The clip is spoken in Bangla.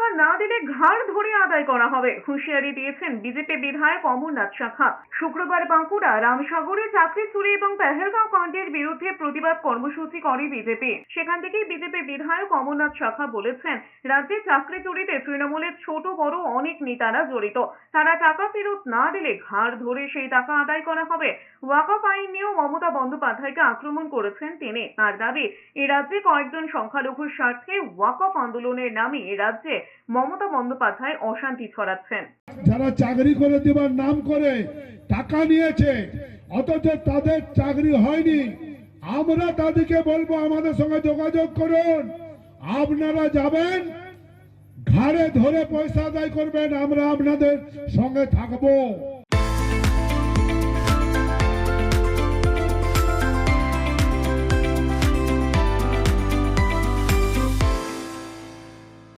টাকা না দিলে ঘাড় ধরে আদায় করা হবে। হুঁশিয়ারি দিয়েছেন বিজেপি বিধায়ক অমরনাথ শাখা। শুক্রবার বাঁকুড়া, রামসাগরে চাকরি চুরি এবং পেহেলগাঁও কাণ্ডের বিরুদ্ধে প্রতিবাদ কর্মসূচি করে বিজেপি। সেখান থেকেই বিজেপি বিধায়ক অমরনাথ শাখা বলেছেন, রাজ্যে চাকরি চুরিতে তৃণমূলের ছোট, বড় অনেক নেতারা জড়িত। তারা টাকা ফেরত না দিলে ঘাড় ধরে সেই টাকা আদায় করা হবে। ওয়াকফ আইন নিয়েও মমতা বন্দ্যোপাধ্যায়কে আক্রমণ করেছেন তিনি। তার দাবি, এ রাজ্যে কয়েকজন সংখ্যালঘুর স্বার্থে ওয়াকফ আন্দোলনের নামে এ রাজ্যে মমতা বন্দ্যোপাধ্যায় অশান্তি ছড়াচ্ছেন। যারা চাকরি করে দেবার নাম করে টাকা নিয়েছে, অথচ তাদের চাকরি হয়নি, আমরা তাদেরকে বলব আমাদের সঙ্গে যোগাযোগ করুন। আপনারা যাবেন, ঘাড়ে ধরে পয়সা আদায় করবেন, আমরা আপনাদের সঙ্গে থাকব।